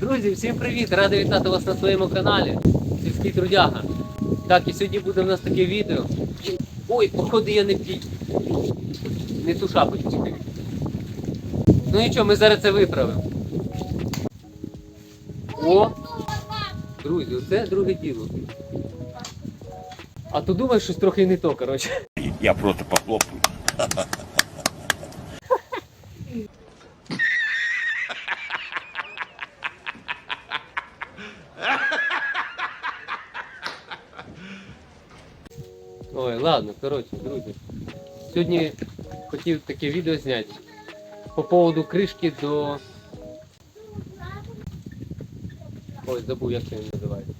Друзі, всім привіт! Радий вітати вас на своєму каналі. Сільський трудяга. Так, і сьогодні буде в нас таке відео. Ой, походу я не п'ю. Не ту шапочку. Ну нічого, ми зараз це виправимо. О! Друзі, це друге діло. А то думаєш, щось трохи не то, коротше. Я просто похлопаю. Ой, ладно, коротше, друзі. Сьогодні хотів таке відео зняти по поводу кришки до. Ой, забув, як це він називається.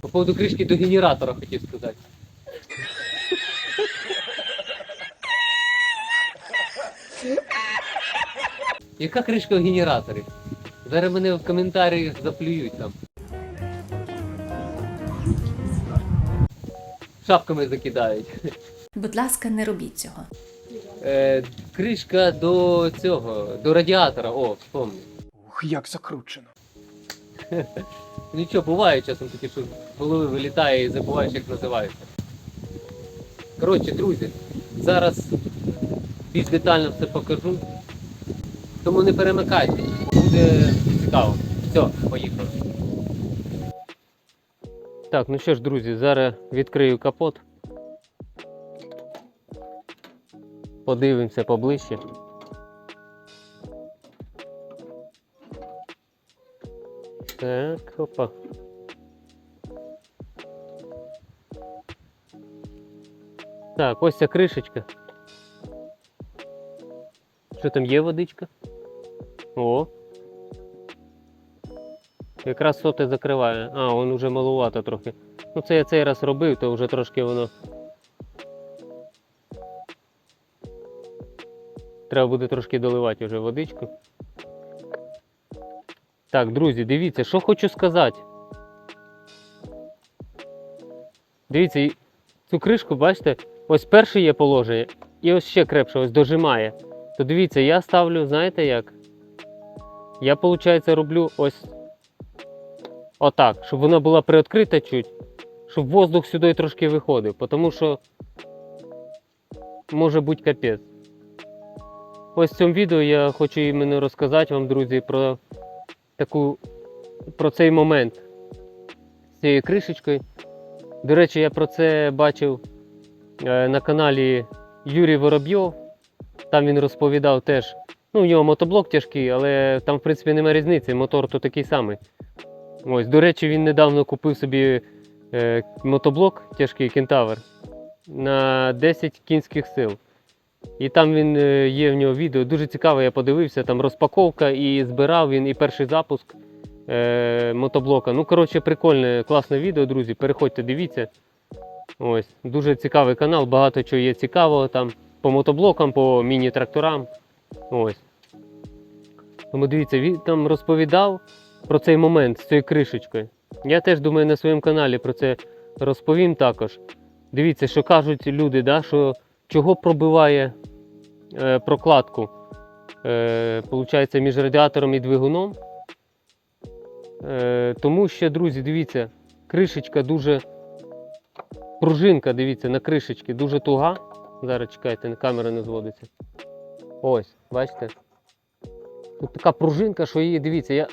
По поводу кришки до генератора хотів сказати. Яка кришка в генераторі? Зараз мене в коментарях заплюють там. Шапками закидають. Будь ласка, не робіть цього. Е, кришка до цього, до радіатора, о, вспомнив. Ух, як закручено. Нічого, буває часом таке, що з голови вилітає і забуваєш, як називається. Коротше, друзі, зараз більш детально все покажу. Тому не перемикайте. Буде цікаво. Все, поїхали. Так, ну що ж, друзі, зараз відкрию капот. Подивимося поближче. Так, опа. Так, ось ця кришечка. Що там є водичка? О. Якраз соти закриває. А, он уже малувато трохи. Ну це я цей раз робив, то вже трошки воно. Треба буде трошки доливати вже водичку. Так, друзі, дивіться, що хочу сказати. Дивіться, цю кришку, бачите, ось перше є положення, і ось ще крепше, ось дожимає. То дивіться, я ставлю, знаєте як? Я, виходить, роблю ось отак, щоб вона була приоткрита чуть, щоб воздух сюди трошки виходив, тому що може бути капець. Ось в цьому відео я хочу іменно розказати вам, друзі, про таку про цей момент з цією кришечкою. До речі, я про це бачив е, на каналі Юрій Воробйов. Там він розповідав теж. Ну, у нього мотоблок тяжкий, але там, в принципі, немає різниці. Мотор то такий самий. Ось, до речі, він недавно купив собі е, мотоблок тяжкий кентавр на 10 кінських сил. І там він е, є в нього відео. Дуже цікаво, я подивився, там розпаковка і збирав він і перший запуск е, мотоблока. Ну, коротше, прикольне, класне відео, друзі. Переходьте, дивіться. Ось, дуже цікавий канал, багато чого є цікавого там по мотоблокам, по міні-тракторам. Ось. Тому дивіться, він там розповідав про цей момент з цією кришечкою. Я теж думаю на своєму каналі про це розповім також. Дивіться, що кажуть люди, да, що чого пробиває е, прокладку е, получається, між радіатором і двигуном. Е, тому що, друзі, дивіться, кришечка дуже. Пружинка, дивіться, на кришечці дуже туга. Зараз чекайте, камера не зводиться. Ось, бачите? Тут така пружинка, що її, дивіться, я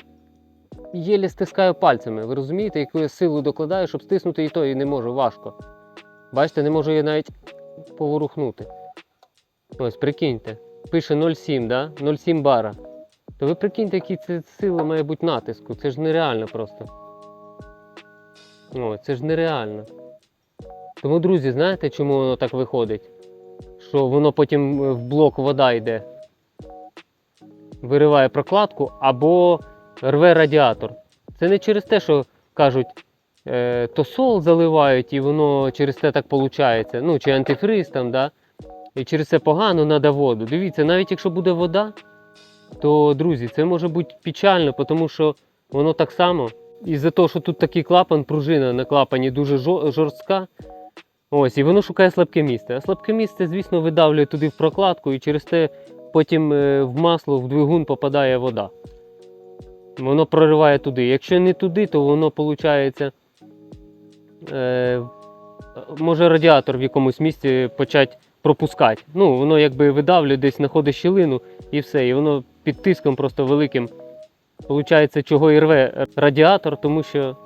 єлі стискаю пальцями. Ви розумієте, яку я силу докладаю, щоб стиснути і то і не можу, важко. Бачите, не можу її навіть поворухнути. Ось, прикиньте. Пише 0,7, да? 0,7 бара. То ви прикиньте, які це сила має бути натиску. Це ж нереально просто. О, це ж нереально. Тому, друзі, знаєте, чому воно так виходить? Що воно потім е, в блок вода йде. Вириває прокладку або рве радіатор. Це не через те, що кажуть, е, то сол заливають і воно через це так виходить. Ну, чи антифриз там, да? і через це погано треба воду. Дивіться, навіть якщо буде вода, то, друзі, це може бути печально, тому що воно так само. І за те, що тут такий клапан, пружина на клапані дуже жорстка. Ось, і воно шукає слабке місце. А слабке місце, звісно, видавлює туди в прокладку, і через те потім е, в масло, в двигун попадає вода. Воно прориває туди. Якщо не туди, то воно виходить. Е, може радіатор в якомусь місці почати пропускати. Ну, воно якби видавлює, десь знаходить щілину і все. І воно під тиском просто великим. Получається, чого і рве радіатор, тому що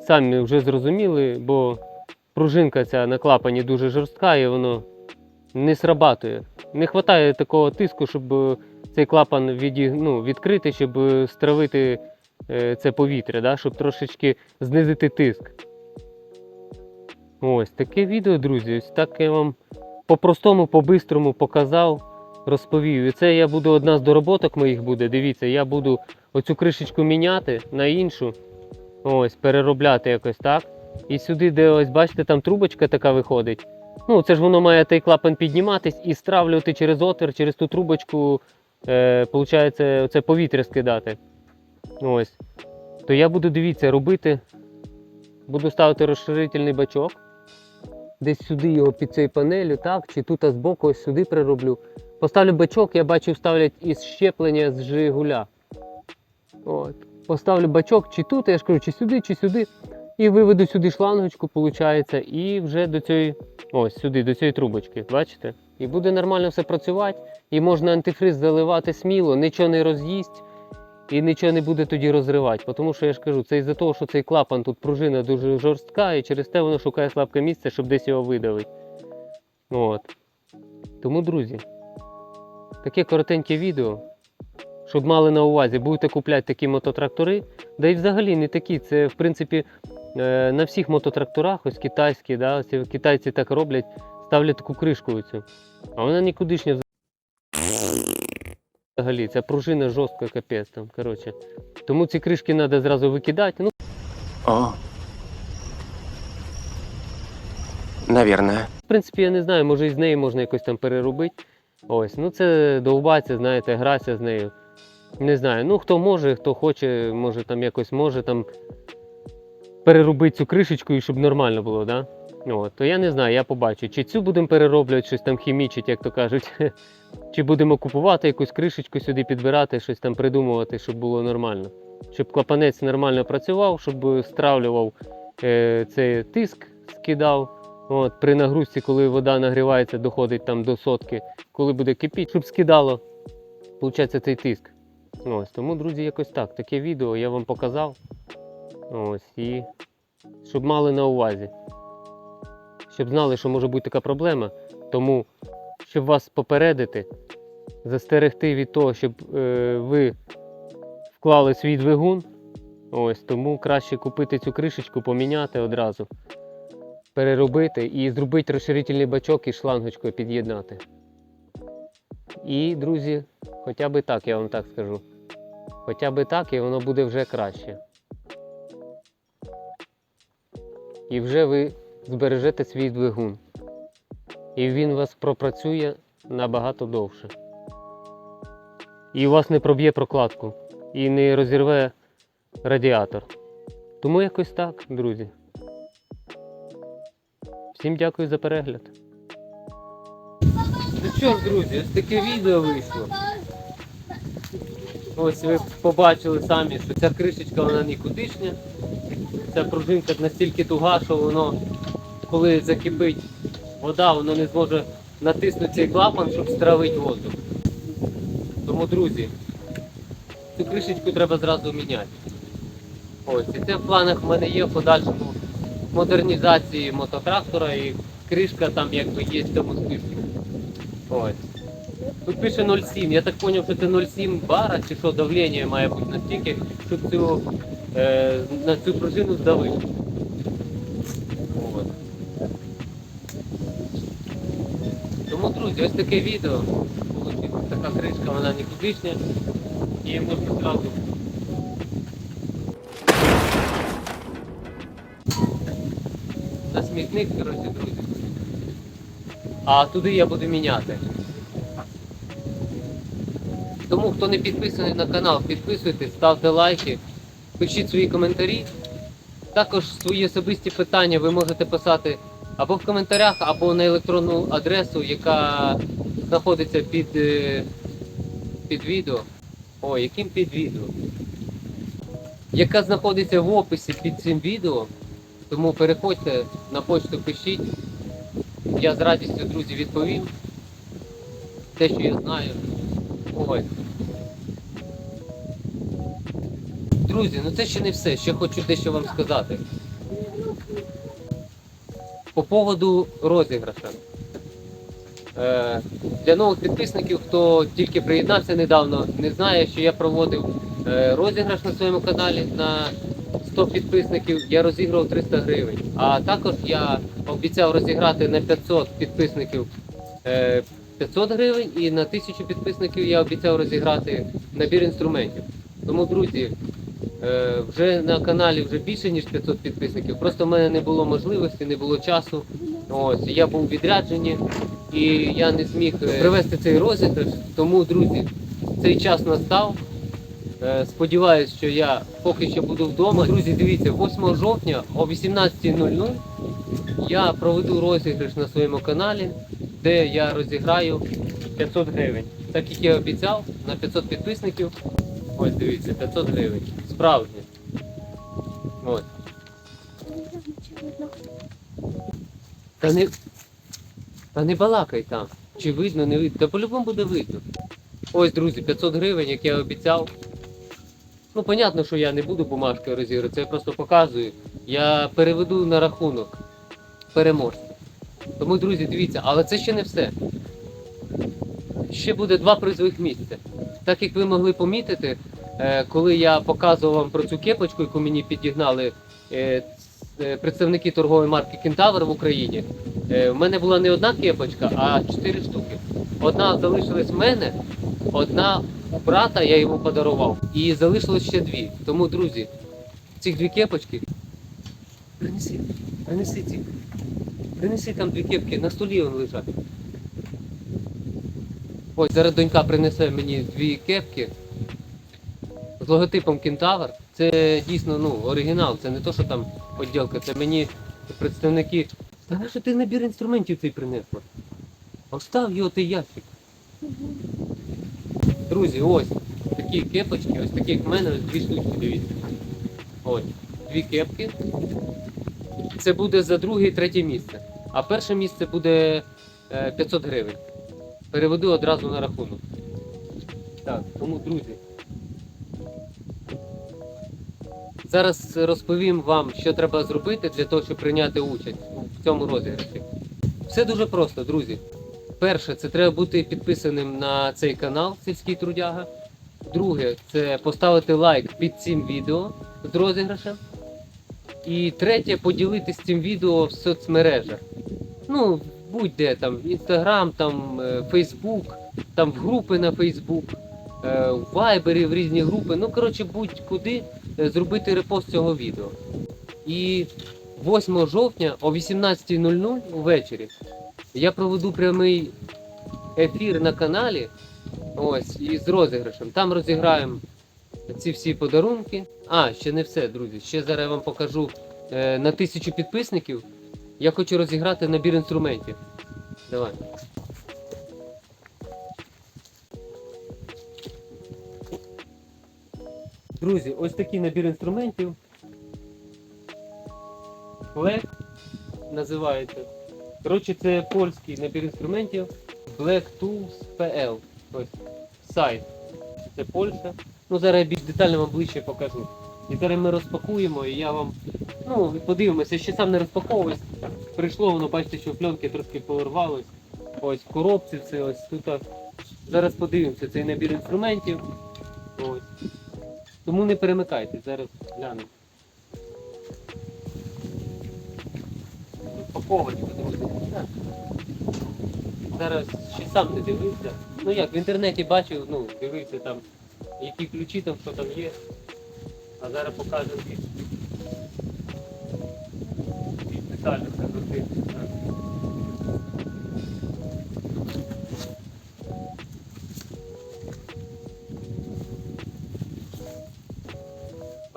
самі вже зрозуміли, бо пружинка ця на клапані дуже жорстка і воно не срабатує. Не вистачає такого тиску, щоб е, цей клапан віді, ну, відкрити, щоб е, стравити е, це повітря, да? щоб трошечки знизити тиск. Ось таке відео, друзі. Ось так я вам по-простому, по-бистрому показав, розповів. І це я буду одна з дороботок моїх буде. Дивіться, я буду оцю кришечку міняти на іншу. Ось, переробляти якось так. І сюди, де ось, бачите, там трубочка така виходить. Ну, це ж воно має той клапан підніматись і стравлювати через отвір, через ту трубочку, е, получається, оце повітря скидати. Ось. То я буду, дивіться, робити. Буду ставити розширительний бачок. Десь сюди його під цією панелю, так, чи тут а збоку ось сюди прироблю. Поставлю бачок, я бачив, ставлять із щеплення з Жигуля. От. Поставлю бачок чи тут, я ж кажу, чи сюди, чи сюди. І виведу сюди шлангочку, виходить, і вже до цієї, ось сюди, до цієї трубочки, бачите? І буде нормально все працювати. І можна антифриз заливати сміло, нічого не роз'їсть і нічого не буде тоді розривати. Тому що я ж кажу, це із-за того, що цей клапан тут пружина дуже жорстка, і через те воно шукає слабке місце, щоб десь його видавити. От. Тому, друзі, таке коротеньке відео. Щоб мали на увазі, будете купляти такі мототрактори, да і взагалі не такі. Це в принципі на всіх мототракторах, ось китайські, да, ось китайці так роблять, ставлять таку кришку оцю. А вона нікудишня взагалі. Ця пружина жорстка, капець там. Коротше. Тому ці кришки треба зразу викидати. Ну, О. Наверное. в принципі, я не знаю, може і з нею можна якось там переробити. Ось, ну це довбаться, знаєте, грася з нею. Не знаю. Ну хто може, хто хоче, може там якось може там переробити цю кришечку і щоб нормально було, да? От, то я не знаю, я побачу. Чи цю будемо перероблювати, щось там хімічить, як то кажуть. Чи будемо купувати якусь кришечку сюди підбирати, щось там придумувати, щоб було нормально. Щоб клапанець нормально працював, щоб стравлював е, цей тиск, скидав. От, при нагрузці, коли вода нагрівається, доходить там до сотки, коли буде кипіти, щоб скидало, виходить, цей тиск. Ось, тому, друзі, якось так. Таке відео я вам показав. Ось, і щоб мали на увазі. Щоб знали, що може бути така проблема. Тому, щоб вас попередити, застерегти від того, щоб е, ви вклали свій двигун. Ось, тому краще купити цю кришечку, поміняти одразу переробити і зробити розширительний бачок і шлангочкою під'єднати. І, друзі, хоча б так, я вам так скажу. Хоча б так, і воно буде вже краще. І вже ви збережете свій двигун. І він вас пропрацює набагато довше. І у вас не проб'є прокладку і не розірве радіатор. Тому якось так, друзі. Всім дякую за перегляд. Ну що ж, друзі, ось таке відео вийшло. Ось ви побачили самі, що ця кришечка вона нікудишня. Ця пружинка настільки туга, що воно, коли закипить вода, воно не зможе натиснути цей клапан, щоб стравити воздух. Тому, друзі, цю кришечку треба зразу міняти. Ось, і це в планах в мене є в подальшому модернізації мототрактора і кришка там якби є в цьому списку. Ось. Тут пише 0,7. Я так зрозумів, що це 0,7 бара чи що давлення має бути настільки, щоб цю, е, на цю пружину здавити. От. Тому, друзі, ось таке відео. Така кришка, вона не нікудишня. І можна зразу на смітник, коротше, друзі. А туди я буду міняти. Тому хто не підписаний на канал, підписуйтесь, ставте лайки, пишіть свої коментарі. Також свої особисті питання ви можете писати або в коментарях, або на електронну адресу, яка знаходиться під, е, під відео. Ой, яким під відео. Яка знаходиться в описі під цим відео. Тому переходьте на почту, пишіть. Я з радістю, друзі, відповім. Те, що я знаю. Ой. Друзі, ну це ще не все. Ще хочу дещо вам сказати. По поводу розіграша. Е, для нових підписників, хто тільки приєднався недавно, не знає, що я проводив е, розіграш на своєму каналі на 100 підписників, я розіграв 300 гривень. А також я обіцяв розіграти на 500 підписників е, 500 гривень і на 1000 підписників я обіцяв розіграти набір інструментів. Тому, друзі, е, вже на каналі вже більше ніж 500 підписників. Просто в мене не було можливості, не було часу. Ось я був у відрядженні і я не зміг е, привести цей розіграш. Тому, друзі, цей час настав. Е, Сподіваюсь, що я поки що буду вдома. Друзі, дивіться, 8 жовтня о 18.00 я проведу розіграш на своєму каналі, де я розіграю 500 гривень. Так як я обіцяв, на 500 підписників. Ось дивіться, 500 гривень. Справжнє. Ось. Та не. Та не балакай там. Чи видно, не видно. Та по-любому буде видно. Ось, друзі, 500 гривень, як я обіцяв. Ну, понятно, що я не буду бумажкою розіграти, це я просто показую. Я переведу на рахунок переможця. Тому, друзі, дивіться, але це ще не все. Ще буде два призових місця. Так як ви могли помітити, коли я показував вам про цю кепочку, яку мені підігнали е, е, представники торгової марки Кентавр в Україні, е, в мене була не одна кепочка, а чотири штуки. Одна залишилась в мене, одна у брата я йому подарував. І залишилось ще дві. Тому, друзі, цих дві кепочки. Принеси, принеси ці. Принеси там дві кепки, на столі вони лежать. Ось зараз донька принесе мені дві кепки з логотипом Кентавр. Це дійсно ну, оригінал, це не то, що там поділка, це мені представники. Та що ти набір інструментів цей принесла? Остав його той ящик. Друзі, ось такі кепочки, ось такі в мене, ось дві штучки, дивіться. Ось, дві кепки. Це буде за друге і третє місце. А перше місце буде е, 500 гривень. Переведу одразу на рахунок. Так, тому, друзі. Зараз розповім вам, що треба зробити для того, щоб прийняти участь в цьому розіграші. Все дуже просто, друзі. Перше, це треба бути підписаним на цей канал Сільський Трудяга. Друге, це поставити лайк під цим відео з розіграшем. І третє, поділитись цим відео в соцмережах. Ну, будь-де там, Інстаграм, там, Фейсбук, там в групи на Фейсбук, в Вайбері, в різні групи. Ну, коротше, будь-куди зробити репост цього відео. І 8 жовтня о 18.00 ввечері я проведу прямий ефір на каналі. Ось, із розіграшем. Там розіграємо ці всі подарунки. А, ще не все, друзі. Ще зараз я вам покажу е, на тисячу підписників. Я хочу розіграти набір інструментів. Давай. Друзі, ось такий набір інструментів. Black називається. Коротше, це польський набір інструментів Black Tools PL. Ось сайт. Це Польща. Ну зараз я більш детально вам ближче покажу. І зараз ми розпакуємо і я вам. Ну, подивимося, ще сам не розпаковуюсь. Прийшло воно, бачите, що пленки трошки порвалось. Ось в коробці все ось тут. Зараз подивимося цей набір інструментів. Ось. Тому не перемикайте, зараз. Розпаковочка, друзі. Зараз ще сам не дивився. Ну як, в інтернеті бачив, ну, дивився там, які ключі там, що там є. А зараз покажу більш. Більш детально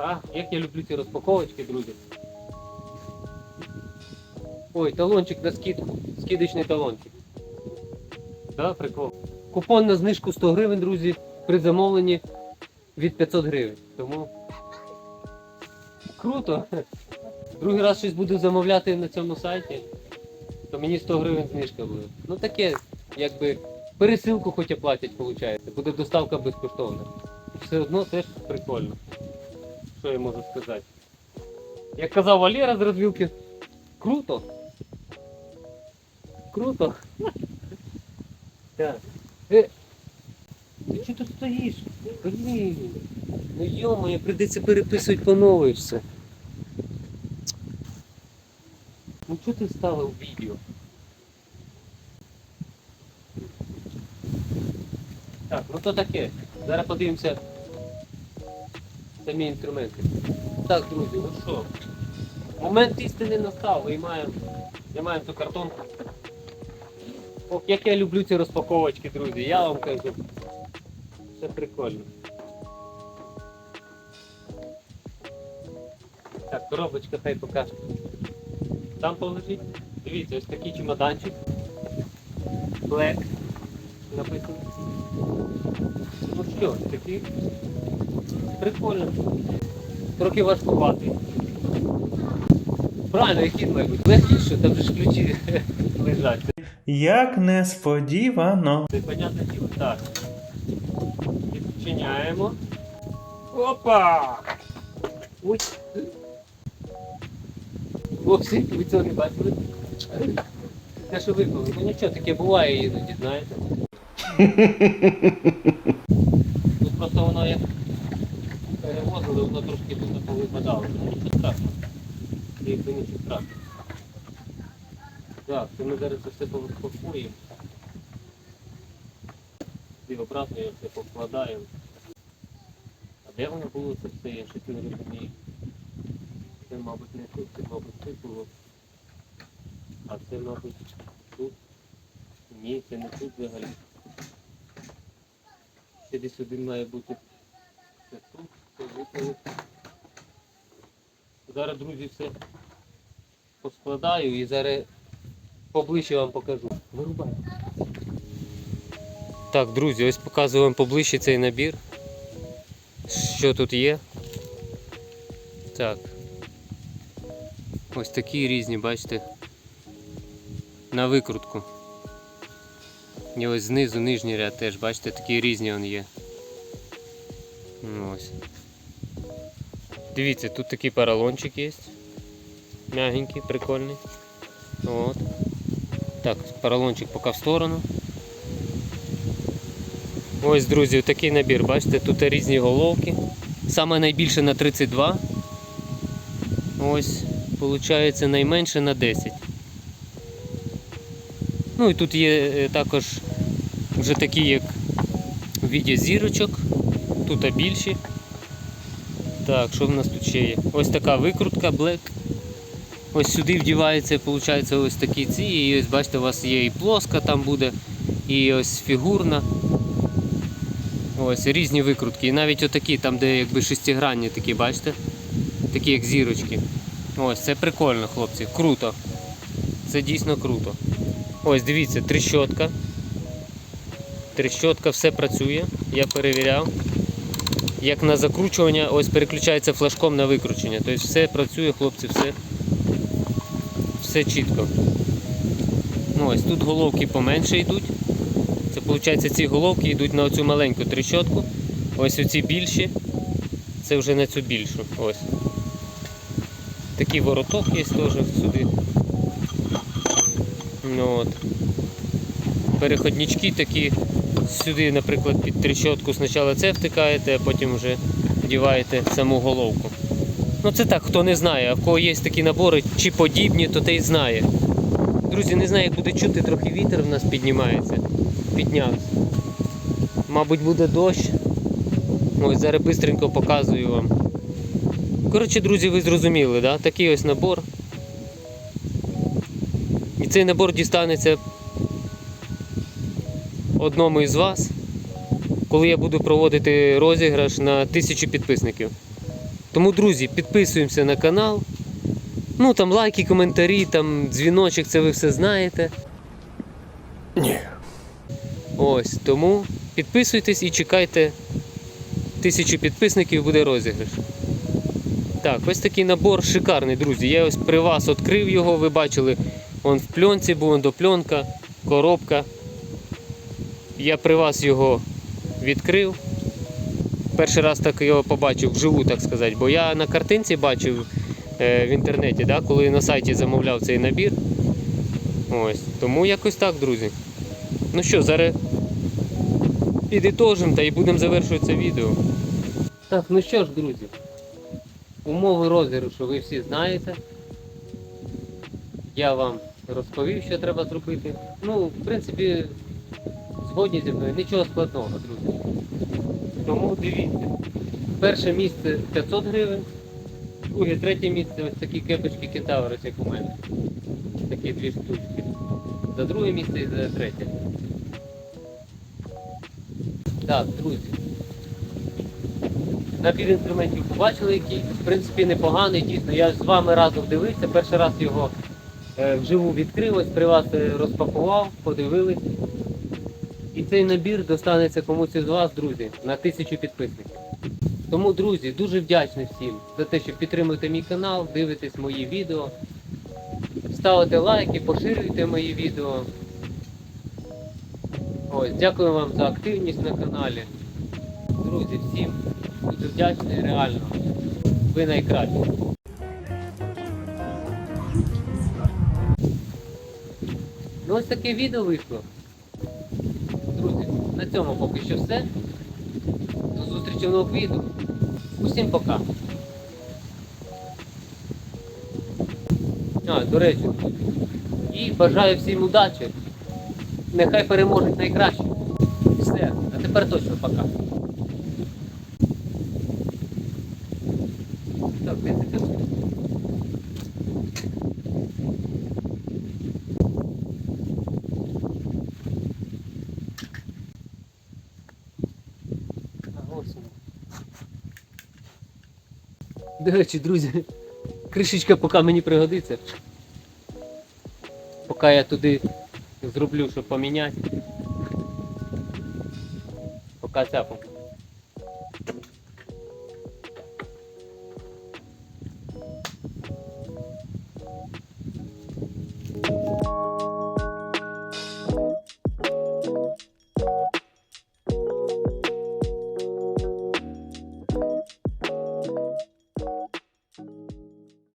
А, як я люблю ці розпаковочки, друзі. Ой, талончик на скидку. Скидочний талончик. Да, прикол. Купон на знижку 100 гривень, друзі, при замовленні від 500 гривень. Тому круто. Другий раз щось буду замовляти на цьому сайті, то мені 100 гривень знижка буде. Ну таке, якби пересилку хоч оплатять, виходить. Буде доставка безкоштовна. Все одно теж прикольно. Що я можу сказати? Як казав Валера з розвілки, круто. Круто. Так. Е, ти чого тут стоїш? Блін. Ну йомо, прийдеться переписувати по новій все. Ну чого ти вставив відео? Так, ну то таке. Зараз подивимося самі інструменти. Так, друзі, ну що? Момент істини настав, виймаємо, виймаємо цю картонку. Ох, як я люблю ці розпаковочки, друзі, я вам кажу. Все прикольно. Так, коробочка хай покаже. Там положіть. Дивіться, ось такий чемоданчик. Black написано. Ну що, такий прикольно. Трохи важкуватий. Правильно, який має бути? Легкіше, там же ж ключі лежать. Як несподівано. Це понятне діло. Так. Відчиняємо. Опа! Ой. Хлопці, ви цього не бачили? Те, що випало. Ну нічого, таке буває іноді, знаєте. Тут просто воно як перевозили, воно трошки тут повипадало. Нічого страшного. Якби нічого страшного. Так, то ми зараз це все порозпакуємо. І обратно я все покладаю. А де воно було це все, я щось не розумію. Це, мабуть, не тут, це, мабуть, тут було. А це, мабуть, тут. Ні, це не тут взагалі. Ще десь один має бути. Це тут, Зараз, друзі, все поскладаю і зараз поближче вам покажу. Вирубай. Так, друзі, ось показую вам поближче цей набір. Що тут є? Так. Ось такі різні, бачите. На викрутку. І ось знизу нижній ряд теж, бачите, такі різні вони є. Дивіться, тут такий поролончик є. Мягенький, прикольний. От. Так, поролончик поки в сторону. Ось, друзі, такий набір, бачите, тут різні головки. Саме найбільше на 32. Ось, виходить, найменше на 10. Ну і тут є е, також вже такі, як в віді зірочок. Тут більші. Так, що в нас тут ще є? Ось така викрутка Black. Ось сюди вдівається, виходить, ось такі ці. І ось бачите, у вас є і плоска там буде, і ось фігурна. Ось різні викрутки. І навіть отакі, там, де якби шестигранні такі, бачите? Такі як зірочки. Ось, це прикольно, хлопці. Круто. Це дійсно круто. Ось, дивіться, трещотка. Трещотка, все працює. Я перевіряв. Як на закручування, ось переключається флажком на викручення. Тобто все працює, хлопці, все, все чітко. Ну, ось тут головки поменше йдуть. Це виходить, ці головки йдуть на оцю маленьку трещотку. Ось оці більші. Це вже на цю більшу. Ось. Такий вороток є теж сюди. Ну, от. Переходнички такі. Сюди, наприклад, під трещотку спочатку це втикаєте, а потім вже вдіваєте саму головку. Ну це так, хто не знає, а в кого є такі набори чи подібні, то той знає. Друзі, не знаю, як буде чути, трохи вітер в нас піднімається. Піднявся. Мабуть, буде дощ. Ось зараз швидко показую вам. Коротше, друзі, ви зрозуміли, да? такий ось набор. І цей набор дістанеться одному із вас, коли я буду проводити розіграш на тисячу підписників. Тому, друзі, підписуємося на канал. Ну там лайки, коментарі, там дзвіночок, це ви все знаєте. Ні. Ось тому підписуйтесь і чекайте Тисячу підписників буде розіграш. Так, ось такий набор шикарний, друзі. Я ось при вас відкрив його, ви бачили, он в пленці був, он до пленка, коробка. Я при вас його відкрив. Перший раз так його побачив вживу, так сказати, бо я на картинці бачив е, в інтернеті, да, коли на сайті замовляв цей набір. Ось. Тому якось так, друзі. Ну що, зараз підітожимо та і будемо завершувати це відео. Так, ну що ж, друзі. Умови розіграшу ви всі знаєте. Я вам розповів, що треба зробити. Ну, в принципі, згодні зі мною, нічого складного, друзі. Тому дивіться. Перше місце 500 гривень, друге, третє місце ось такі кепочки кентаври, як у мене. Такі дві штучки. За друге місце і за третє. Так, друзі. Набір інструментів побачили, який в принципі непоганий, дійсно. Я з вами разом дивився, перший раз його е, вживу відкрив, ось при вас е, розпакував, подивились. І цей набір достанеться комусь із вас, друзі, на тисячу підписників. Тому, друзі, дуже вдячний всім за те, що підтримуєте мій канал, дивитесь мої відео, ставите лайки, поширюйте мої відео. Ось, дякую вам за активність на каналі. Друзі, всім дуже вдячний, реально. Ви найкращі. Ну ось таке відео вийшло. На цьому поки що все. До зустрічі в нових відео. Усім пока. А, до речі, і бажаю всім удачі. Нехай переможуть найкраще. Все, а тепер точно пока. Так, 10 секунд. А, ось воно. До речі, друзі, кришечка поки мені пригодиться. Поки я туди зроблю, щоб поміняти. Поки ця.